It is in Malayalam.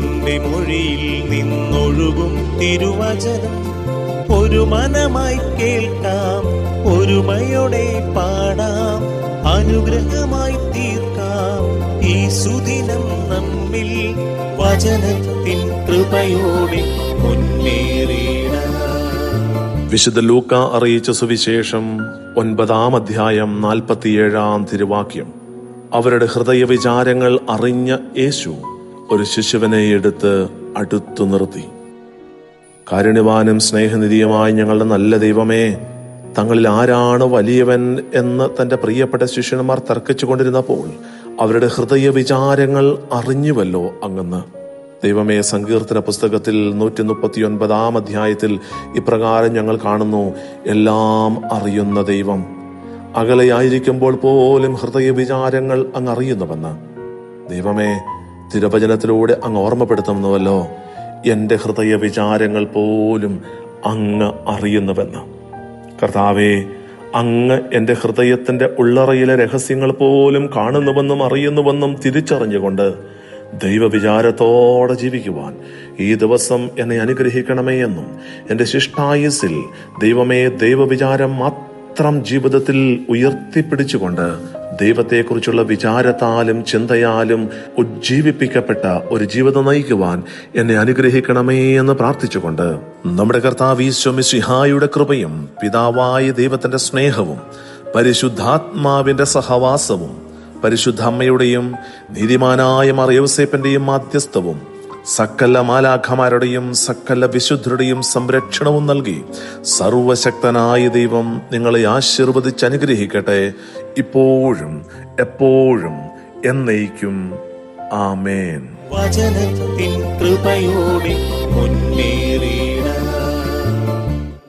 അങ്ങയുടെ മൊഴിയിൽ നിന്നൊഴുകും തിരുവചനം. ഒരു മനമായി കേൾക്കാം ഒരുമയോടെ പാടാം. അനുഗ്രഹമായി തീർക്കാം. ഈ സുദിനം നമ്മിൽ വചനത്തിൻ കൃപയോടെ മുന്നേറിയിടാം വിശുദ്ധ ലൂക്ക അറിയിച്ച സുവിശേഷം ഒൻപതാം അധ്യായം നാൽപ്പത്തിയേഴാം തിരുവാക്യം. അവരുടെ ഹൃദയ വിചാരങ്ങൾ അറിഞ്ഞ യേശു ഒരു ശിശുവിനെ എടുത്ത് അടുത്തു നിർത്തി. കാരുണ്യവാനും സ്നേഹനിധിയുമായ ഞങ്ങളുടെ നല്ല ദൈവമേ തങ്ങളിൽ ആരാണ് വലിയവൻ എന്ന് തന്റെ പ്രിയപ്പെട്ട ശിഷ്യന്മാർ തർക്കിച്ചു കൊണ്ടിരുന്നപ്പോൾ അവരുടെ ഹൃദയ വിചാരങ്ങൾ അറിഞ്ഞുവല്ലോ അങ്ങെന്ന് ദൈവമേ സങ്കീർത്തന പുസ്തകത്തിൽ നൂറ്റി മുപ്പത്തി ഒൻപതാം അധ്യായത്തിൽ ഇപ്രകാരം ഞങ്ങൾ കാണുന്നു എല്ലാം അറിയുന്ന ദൈവം. അകലെയായിരിക്കുമ്പോൾ പോലും ഹൃദയ വിചാരങ്ങൾ അങ്ങ് അറിയുന്നുവെന്ന്. ദൈവമേ തിരുവചനത്തിലൂടെ അങ്ങ് ഓർമ്മപ്പെടുത്തുന്നുവല്ലോ. എന്റെ ഹൃദയ വിചാരങ്ങൾ പോലും അങ്ങ് അറിയുന്നുവെന്ന്. കർത്താവേ അങ്ങ് എന്റെ ഹൃദയത്തിന്റെ ഉള്ളറയിലെ രഹസ്യങ്ങൾ പോലും കാണുന്നുവെന്നും അറിയുന്നുവെന്നും തിരിച്ചറിഞ്ഞുകൊണ്ട് ദൈവവിചാരത്തോടെ ജീവിക്കുവാൻ ഈ ദിവസം എന്നെ അനുഗ്രഹിക്കണമേ എന്നും എന്റെ ശിഷ്ടായുസിൽ ദൈവമേ ദൈവവിചാരം മാത്രം ജീവിതത്തിൽ ഉയർത്തിപ്പിടിച്ചുകൊണ്ട് ദൈവത്തെക്കുറിച്ചുള്ള വിചാരത്താലും ചിന്തയാലും ഉജ്ജീവിപ്പിക്കപ്പെട്ട ഒരു ജീവിതം നയിക്കുവാൻ എന്നെ അനുഗ്രഹിക്കണമേ എന്ന് പ്രാർത്ഥിച്ചുകൊണ്ട് നമ്മുടെ കർത്താവ് ഈശ്വമിസിഹായുടെ കൃപയും പിതാവായ ദൈവത്തിന്റെ സ്നേഹവും പരിശുദ്ധാത്മാവിന്റെ സഹവാസവും പരിശുദ്ധ അമ്മയുടെയും നീതിമാനായ മറിയവസേപ്പന്റെയും മാധ്യസ്ഥവും സകല മാലാഖമാരുടെയും സകല വിശുദ്ധരുടെയും സംരക്ഷണവും നൽകി സർവശക്തനായ ദൈവം നിങ്ങളെ ആശീർവദിച്ച് അനുഗ്രഹിക്കട്ടെ. ഇപ്പോഴും എപ്പോഴും എന്നേക്കും. ആമേൻ. വചനത്തിൻ കൃപയോടെ മുന്നേ